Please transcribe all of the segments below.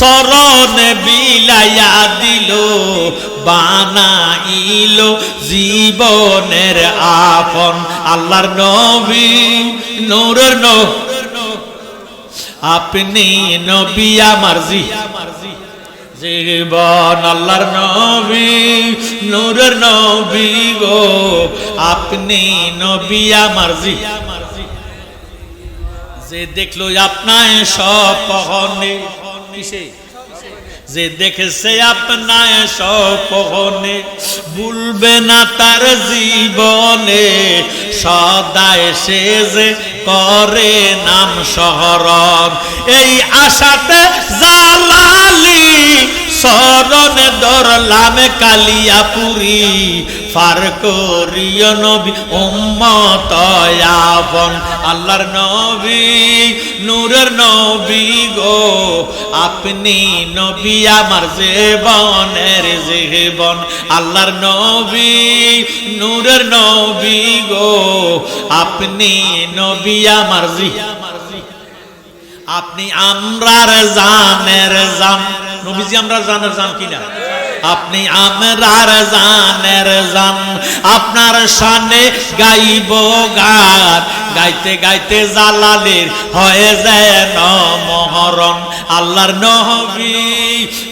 সরণে বিলাইয়া দিল, বানাইল জীবনের আপন। আল্লাহর নবী, নূরের নবী। আপনি নবী আমার জি। জীবন আল্লাহর নবী, নূরের নবী গো। আপনি নবী আমার জি। যে দেখল আপনায় সব পহনে কিসে যে দেখেছে আপনায় সপনে ভুলবে না তার জীবনে। সদায় সে যে করে নাম শহরন এই আশাতে জালালি শরণে ধরলাম কালিয়াপুরি। ফার করিয় নবী উম্মত আপন আল্লাহর নবী, নূরের নবী গো। আপনি নবী আমার জীবনের জীবন, আল্লাহর নবী, নূরের নবী গো। আপনি নবী আমার জি আপনি আমরার জানের জান। নবীজি, আমরা জানের জান কিনা? আপনি আমরার জানের জান। আপনার শানে গাইব গান। গাইতে গাইতে জালালের হয়ে যায় মহরণ আল্লাহর নবী,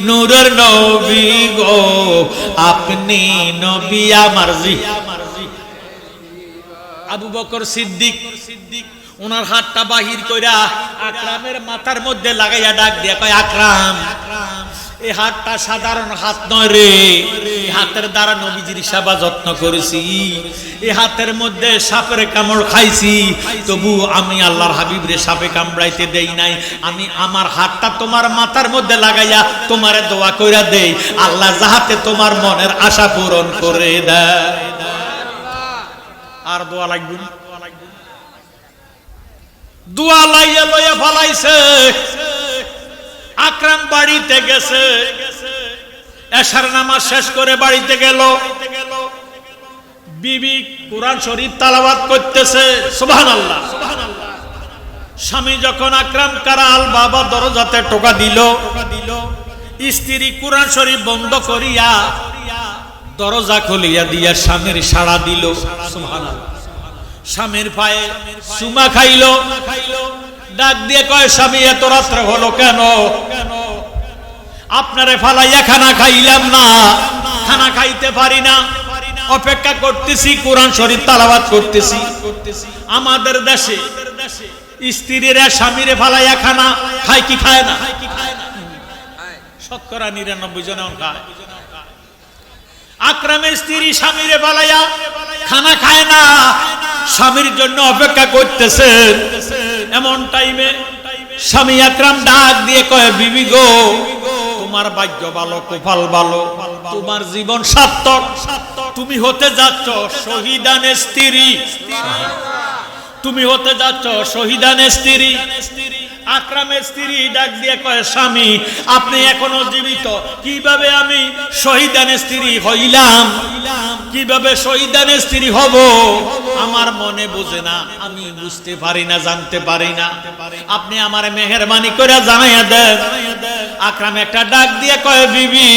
নূরের নবী গো। আপনি নবী আমার জি। আবু বকর সিদ্দিক সিদ্দিক ওনার হাতটা বাহির কইরা আকরামের মাথার মধ্যে লাগাইয়া ডাক দিয়া কয়, আকরাম। এই হাতটা সাধারণ হাত নয় রে। হাতের দ্বারা নবীজির সেবা যত্ন করেছি। এই হাতের মধ্যে সাপের কামড় খাইছি। তবু আমি আল্লাহর হাবিবরে সাপে কামড়াইতে দেই নাই। আমি আমার হাতটা তোমার মাথার মধ্যে লাগাইয়া তোমারে দোয়া কইরা দেই। আল্লাহ যাহাতে তোমার মনের আশা পূরণ করে দেয়। আর দোয়া লাগবে? দোয়া লাইয়া লইয়া ফালাইছে। আকরাম বাড়িতে গেছে। এশার নামাজ শেষ করে বাড়িতে গেল। বিবি কোরআন শরীফ তালাবাত করতেছে। সুবহানাল্লাহ। স্বামী যখন আকরাম কারাল বাবা দরজাতে টোকা দিল, স্ত্রী কোরআন শরীফ বন্ধ করিয়া দরজা খুলিয়া দিয়া স্বামীর সাড়া দিল। সুবহানাল্লাহ। স্বামীর পায়ে সুমা খাইল। ডাক দিয়ে কয়, স্বামী, এত রাত্রে হলো কেন? আপনারে ফালাইয়া খানা খাইলাম না, খানা খাইতে পারি না। অপেক্ষা করতেছি, কোরআন শরীফ তালাবাত করতেছি। আমাদের দেশে স্ত্রীরা স্বামীরে ফালাইয়া খানা খায় কি খায় না? শতকরা নিরানব্বই জন খায়। আকরামের স্ত্রী স্বামীরে বালাইয়া খানা খায় না। স্বামীর জন্য অপেক্ষা করতেছেন। এমন টাইমে স্বামী আকরাম ডাক দিয়ে কয়, বিবি গো, তোমার ভাগ্য ভালো, কোপাল ভালো, তোমার জীবন সার্থক। তুমি হতে যাচ্ছ শহীদানের স্ত্রী। তুমি হতে যাচ্ছ শহীদানের স্ত্রী। আকরামের স্ত্রী ডাক দিয়ে কয়, স্বামী, আপনি এখনও জীবিত। কীভাবে আমি শহীদানের স্ত্রী হইলাম? কীভাবে শহীদানের স্ত্রী হব? আমার মনে বোঝে না। আমি বুঝতে পারি না, জানতে পারি না। আপনি আমার মেহরবানি করে জানাইয়া দেন। আকরাম একটা ডাক দিয়ে কয়, বিবি,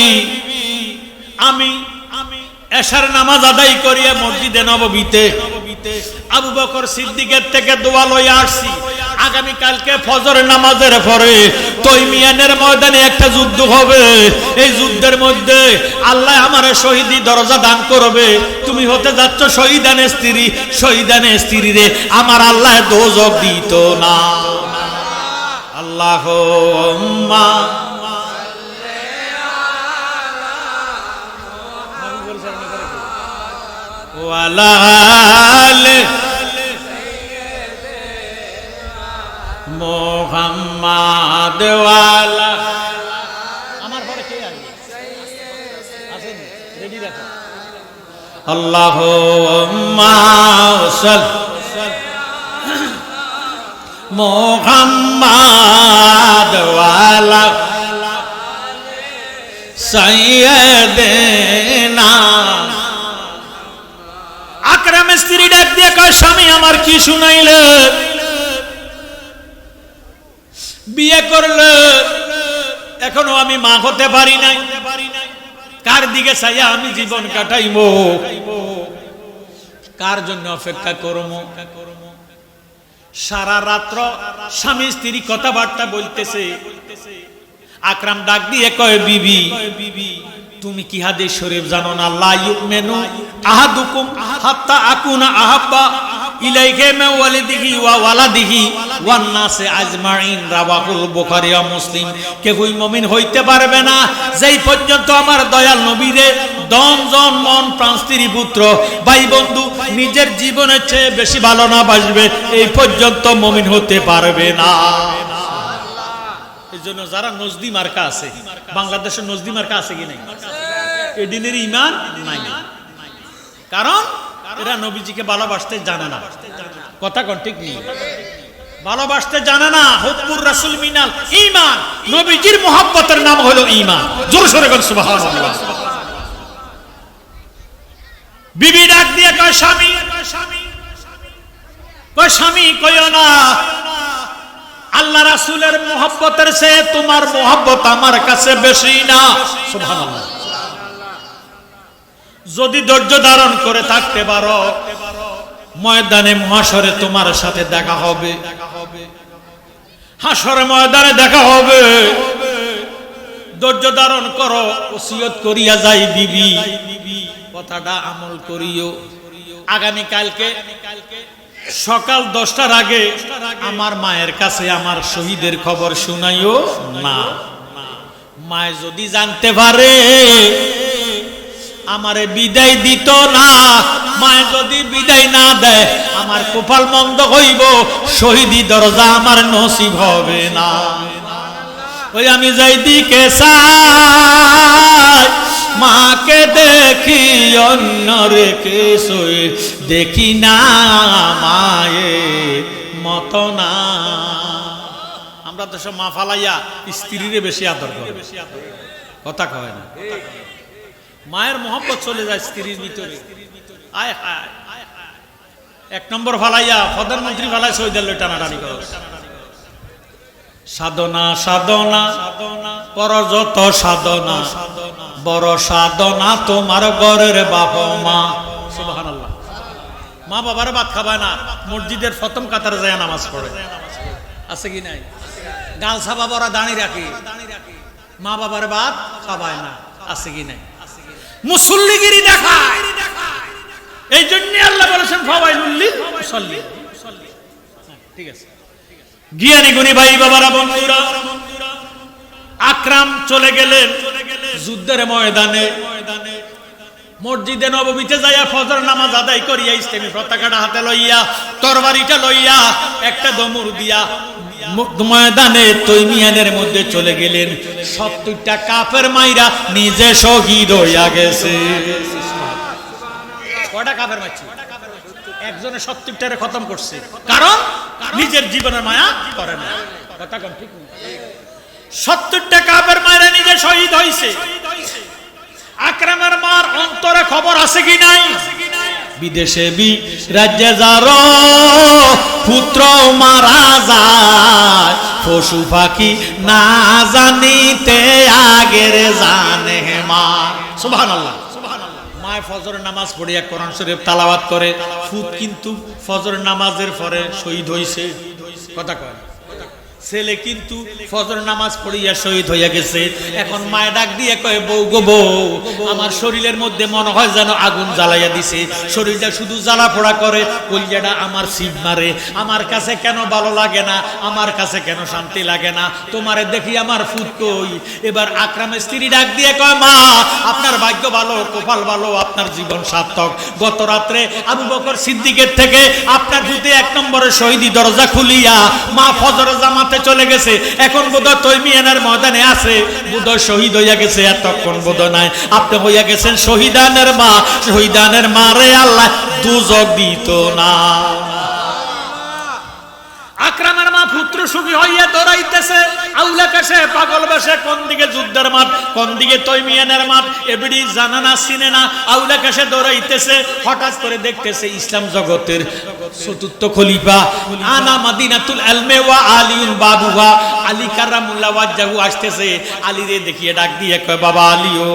আমি এশার নামাজ আদায় করিয়া মসজিদে নববীতে আবু বকর সিদ্দিকের থেকে দোয়া লইয়া আসছি। আগামী কালকে ফজর নামাজের পরে তৈমিয়ানের ময়দানে একটা যুদ্ধ হবে। এই যুদ্ধের মধ্যে আল্লাহ আমার শহীদি দরজা দান করবে। তুমি হতে যাচ্ছ শহীদানের স্ত্রী শহীদানের স্ত্রী রে, আমার আল্লাহ দোজক দিত না। আল্লাহ। ওয়ালাল আল্লাহ মোহাম্মদ ওয়ালা সাইয়্যিদিনা আকরামের স্ত্রী ডাক দিয়ে কয়, স্বামী, আমার কি শুনাইলে? বিয়ে করলে এখনও আমি মা হতে পারি নাই। কার দিকে চাইয়া আমি জীবন কাটাইব কার জন্য অপেক্ষা করব সারা রাত্র স্বামী স্ত্রী কথাবার্তা বলতেছে। আকরাম ডাক দিয়ে কয়, বিবি, তুমি কি হাদিস শরীফ জানো না? লা ইউমিনু আহাদুকুম হাত্তা আকুনা আহাব্বা। ইলাইহি মা ওয়ালিদিহি ওয়া ওয়ান নাসে আজমাইন রাওয়াহুল ওয়া মুসলিম। মুমিন হইতে পারবে না। যেই পর্যন্ত আমার দয়াল দম, জন, মন, প্রাণ, স্ত্রী, পুত্র, ভাই, বন্ধু নিজের জীবনের চেয়ে বেশি ভালো না বাসবে, এই পর্যন্ত মুমিন হতে পারবে না। এই জন্য যারা নজদি মার্কা আছে, বাংলাদেশের নজদি মার্কা আছে কি নাই? এদিনের ইমান নাই। কারণ এরা নবীজিকে ভালোবাসতে জানে না। কথা কোন ঠিক নেই। ভালোবাসতে জানে না হকুর রাসুল মিনাল ইমান নবীজির মোহাব্বতের নাম হলো ইমান জোর সরে সুবহানাল্লাহ। বিবি ডাক দিয়ে কয় স্বামী কয় স্বামী কয় না। আল্লাহ রাসুলের মোহাব্বতের সে তোমার মোহাব্বত আমার কাছে বেশি না। সুবহানাল্লাহ। যদি ধৈর্য ধারণ করে থাকতে পারো, ময়দানে মহাসরে তোমার সাথে দেখা হবে। হাসরে ময়দানে দেখা হবে। ধৈর্য ধারণ করো, ওসিয়ত করিয়া যাই বিবি। কথাটা আমল করিও। আগামী কালকে সকাল দশটার আগে আমার মায়ের কাছে আমার শহীদের খবর শুনাইও না। মায় যদি জানতে পারে আমারে বিদায় দিত না। মায় যদি বিদায় না দেয়, আমার কপাল মন্দ হইব, শহীদি দরজা আমার নসিব হবে না। ওই আমি যাই দিকে মাকে দেখি অন্য রেখে সই দেখি না মায়ে মত না। আমরা তো সব মা ফালাইয়া স্ত্রীরে বেশি আদর করে। কথা কয় না। মায়ের মোহব্বত চলে যায় স্ত্রীর ভিতরে। আয় হায়। এক নম্বর ফালাইয়া প্রধানমন্ত্রী ফালাই সৈদাল টানাটানি করো সাধনা সাধনা, পর যত সাধনা, বড় সাধনা তোমার ঘরের বাপ মা। সুবহানাল্লাহ। মা বাবার ভাত খাবায় না, মসজিদের প্রথম কাতারে যায় নামাজ পড়ে। আছে কি নাই? গাল সাবা বড় দাঁড়ি রাখি। মা বাবার ভাত খাবায় না, আছে কি নাই? মুসল্লিগিরি দেখায়। এই জন্য আল্লাহ বলেছেন ফাওয়াইলুল্লিল মুসল্লি ঠিক আছে। জ্ঞানী গুণী ভাই বাবারা, বন্ধুরা, আকরাম চলে গেলেন যুদ্ধের ময়দানে। মসজিদে নবমীতে যাইয়া ফজর নামাজ আদায় করিয়া ইসলামী পতাকাটা হাতে লইয়া, তরবারিটা লইয়া, একটা দমুর দিয়া ময়দানে তৈমিয়ানের মধ্যে চলে গেলেন। সত্তরটা কাপের মাইরা নিজে শহীদ হইয়া গেছে। কয়টা কাপের মারছি একজনে সত্তরটারে খতম করছে। কারণ নিজের জীবনের মায়া করে না। কথা কম, ঠিক সত্তরটা কাপের মায়েরা নিজে শহীদ হয়েছে আকরামের মার অন্তরে খবর আছে কি নাই? বিদেশে বি রাজ্যে যার পুত্র মারা যায়, পশু পাখি না জানিতে আগের জানে মা। সুবহানাল্লাহ। মায় ফজর নামাজ পড়িয়া কোরআন শরীফ করে কিন্তু ফজর নামাজের পরে শহীদ হইছে। কথা কয় ছেলে কিন্তু ফজর নামাজ পড়িয়া শহীদ হইয়া গেছে। এখন মায় ডাক দিয়ে কয়, বউ গো বউ, আমার শরীরের মধ্যে মনে হয় যেন আগুন জ্বালাইয়া দিছে। শরীরটা শুধু জ্বালা পোড়া করে, কলিজাটা আমার সিট মারে। আমার কাছে কেন ভালো লাগে না? আমার কাছে কেন শান্তি লাগে না? তোমারে দেখি আমার ফুট কই? এবার আকরামের স্ত্রী ডাক দিয়ে কয়, মা, আপনার ভাগ্য ভালো, কপাল ভালো, আপনার জীবন সার্থক। গত রাত্রে আবু বকর সিদ্দিকের থেকে আপনার ফুটে এক নম্বরে শহীদি দরজা খুলিয়া মা ফজর জামাতে চলে গেছে। এখন বোধহয় তৈমিয়ানার ময়দানে আছে। বোধহয় শহীদ হইয়া গেছে, এতক্ষণ বোধ নাই। আপনি হইয়া গেছেন শহীদানের মা। শহীদানের মারে আল্লাহ, দুজক দিত না। আকরামের পুত্র আত্মসুখী হইয়া দৌড়াইতেছে। আউলা কাছে, পাগল বেশে, কোন দিকে যুদ্ধের মাঠ, কোন দিকে তৈমিয়ানের মাঠ, এবিডি জানা না, চিনে না, আউলা কাছে দৌড়াইতেছে, হঠাৎ করে দেখতেছে ইসলাম জগতের চতুর্থ খলিফা। আনা মাদিনাতুল আলমে ওয়া আলিউন বাবুহা। আলী কারামুল্লাহ ওয়াজ্জাহু আসতেছে, আলীরে দেখিয়ে ডাক দিয়ে কয়, বাবা আলীও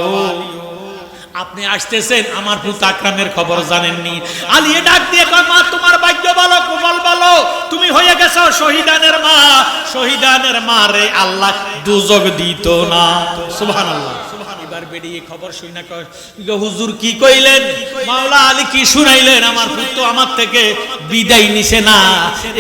আপনি আসতেছেন, আমার পুত আক্রামের খবর জানেননি। আলিয়ে ডাক দিয়ে কয়, মা, তোমার ভাগ্য বলো কোমল বলো তুমি হয়ে গেছো শহীদানের মা। শহীদানের মা রে আল্লাহ দুজগ দিত না। সুবহানাল্লাহ। বেরিয়ে খবর শুই না হুজুর কি কইলেন? মাওলা আলী কি শুনাইলেন? আমার পুত্র আমার থেকে বিদায় নিছে না।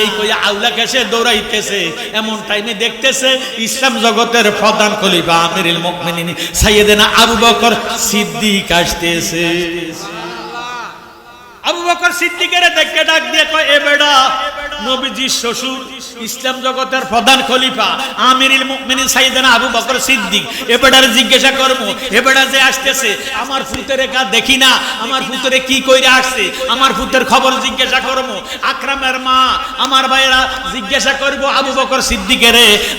এই কইয়া আউলা কেসে দৌড়াইতেছে। এমন টাইমে দেখতেছে ইসলাম জগতের প্রধান খলিফা আমিরুল মুমিনিন সাইয়েদেনা আবু বকর সিদ্দিক আসতেছে। আবু বকর সিদ্দিকের দেখে ডাক দিয়ে কয় এ বেড়া নবীজির শ্বশুর, ইসলাম জগতের প্রধান খলিফা, আমিরুল মুমিনিন সাইয়েদনা আবু বকর সিদ্দিক। এ বেড়ার জিজ্ঞাসা যে আসতেছে, আমার দেখি না, আমার কি কইরা আসছে, আমার খবর জিজ্ঞাসা আকরামের মা, আমার ভাইরা জিজ্ঞাসা করব, আবু বকর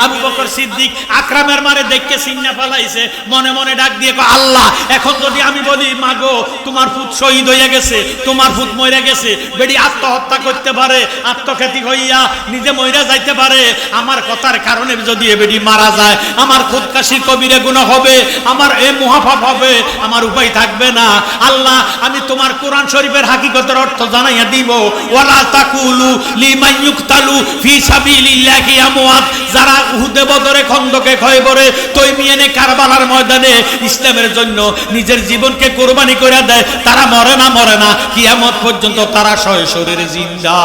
আবু বকর সিদ্দিক আকরামের মারে দেখকে সিন্না ফালাইছে মনে মনে ডাক দিয়ে আল্লাহ, এখন যদি আমি বলি, মাগো, তোমার ফুত শহীদ হয়ে গেছে, তোমার ফুত মরে গেছে, বেডি আত্মহত্যা করতে পারে আত্মখ্যাতি হইয়া নিজে মইরা যাইতে পারে, আমার কথার কারণে যদি এ বেডি মারা যায়, আমার খুদকাশির কবিরে গুণ হবে, আমার এ মুহাফাফ হবে, আমার উপায় থাকবে না। আল্লাহ, আমি তোমার কোরআন শরীফের হাকিকতের অর্থ জানাইয়া দিব। ওয়ালা তাকুলু লিমান ইউকতালু ফি সাবিলিল্লাহি আমওয়াত। যারা উহুদে বদরে খন্দকে খয়বরে তৈমিয়ানে কারবালার ময়দানে ইসলামের জন্য নিজের জীবনকে কোরবানি করে দেয়, তারা মরে না মরে না। কিয়ামত পর্যন্ত তারা শয় শরীরে জিন্দা।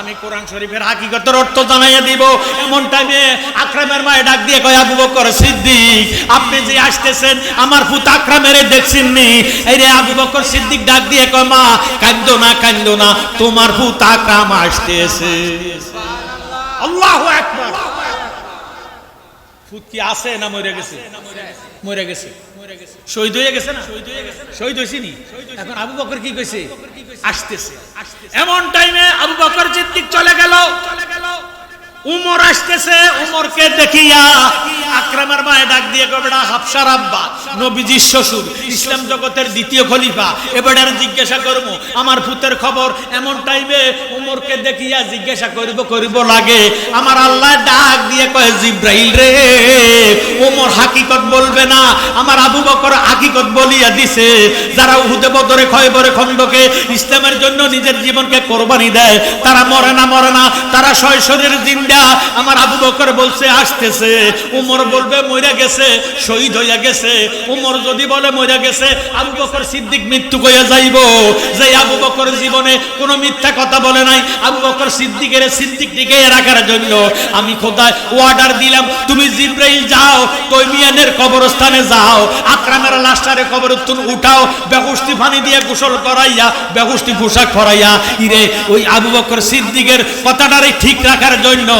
আমি কোরআন শরীফের হাকিগতের অর্থ জানাইয়া দিব। এমন টাইমে আকরামের মায়ে ডাক দিয়ে কয় আবু বকর সিদ্দিক আপনি যে আসতেছেন আমার পুত আকরামের দেখছেন নি এই রে আবু বকর সিদ্দিক ডাক দিয়ে কয় মা কান্দ না কান্দ না তোমার পুত আক্রাম আসতেছে। আল্লাহু আকবার। কি আছে না মরে গেছে? মরে গেছে। শহীদ হয়ে গেছে না? শহীদ হয়েছে নি? এখন আবু বকর কি কইছে? আসতেছে। এমন টাইমে আবু বকর সিদ্দিক চলে গেল। উমর আসতেছে, উমরকে দেখিয়া আকরামের মায়ে ডাক দিয়ে কবেটা হাফসার আব্বা, নবীজির শ্বশুর, ইসলাম জগতের দ্বিতীয় খলিফা, এবার জিজ্ঞাসা করব, আমার ভূতের খবর এমন টাইমে উমরকে দেখিয়া জিজ্ঞাসা করিব করিব লাগে? আমার আল্লাহ ডাক দিয়ে কয়, জিব্রাইল রে, উমর হাকিকত বলবে না, আমার আবু বকর হাকিকত বলিয়া দিছে, যারা উহুদে বদরে খয়বরে খন্দকে ইসলামের জন্য নিজের জীবনকে কোরবানি দেয়, তারা মরে না মরে না, তারা শৈশরের জিন্দা আমার আবু বকর বলছে, আসতেছে। উমর বলবে মরে গেছে, শহীদ হইয়া গেছে। উমর যদি বলে মরে গেছে, আবু বকর সিদ্দিক মৃত্যু কইয়া যাইব। যে আবু বকর জীবনে কোনো মিথ্যা কথা বলে নাই, আবু বকর সিদ্দিকের সিদ্দিক টিকে রাখার জন্য আমি খোদায় অর্ডার দিলাম, তুমি জিব্রাইল যাও, তৈমিয়ানের কবরস্থানে যাও, আকরামের লাশটারে কবর তুমি উঠাও বেগুষ্টি পানি দিয়ে গোসল করাইয়া বেগুষ্টি পোশাক পরাইয়া। ইরে, ওই আবু বকর সিদ্দিকের কথাটারে ঠিক রাখার জন্য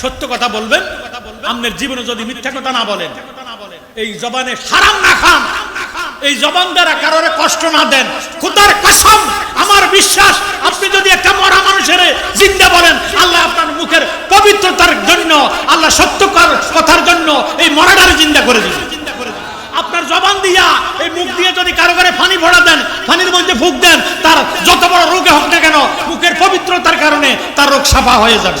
সত্য কথা বলবেন? আপনার জীবনে যদি মিথ্যা কথা না বলেন, এই জবানে হারাম না খান। এই জবান দ্বারা কারোর কষ্ট না দেন। খুদার কসম, আমার বিশ্বাস, আপনি যদি একটা মরা মানুষের জিন্দা বলেন, আল্লাহ আপনার মুখের পবিত্রতার জন্য, আল্লাহ সত্য কথার জন্য এই মরাটারে জিন্দা করে দিবেন। আপনার জবান দিয়া এই মুখ দিয়ে যদি কারও করে ফানি ভরা দেন, ফানির মধ্যে ফুক দেন, তার যত বড় রোগে হোক না কেন, মুখের পবিত্রতার কারণে তার রোগ সাফা হয়ে যাবে।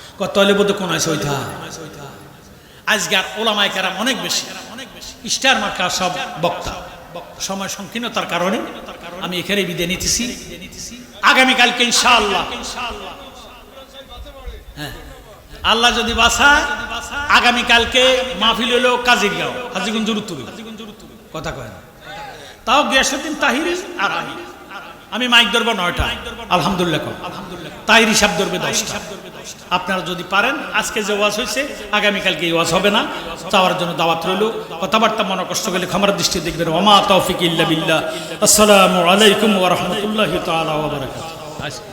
তলে বোধ কোন আছে ওইটা ওলামায় কেরাম অনেক বেশি। স্টার মার্কা সব বক্তা। সময় সংকীর্ণতার কারণে আমি এখানে বিদে নিতেছি। আগামীকালকে ইনশাআল্লাহ। হ্যাঁ। আল্লাহ যদি বাসায় আগামীকালকে মাহফিল হলো কাজিরগাঁও হাজিগুঞ্জ উত্তরে কথা কয় না। তাও গিয়াসুদ্দিন তাহিরি আর আমি। মাইক ধরবো নয়টা আলহামদুলিল্লাহ কম। তাহির হিসাব ধরবে দশটা আপনারা যদি পারেন, আজকে যে ওয়াজ হয়েছে, আগামীকালকে এই ওয়াজ হবে না। চাওয়ার জন্য দাওয়াত রইল। কথাবার্তা মনে কষ্ট গেলে ক্ষমার দৃষ্টি দেখবেন। ওমা তৌফিক ইল্লা বিল্লাহ। আসসালামু আলাইকুম ওয়া রাহমাতুল্লাহি তাআলা ওয়া বারাকাতুহু।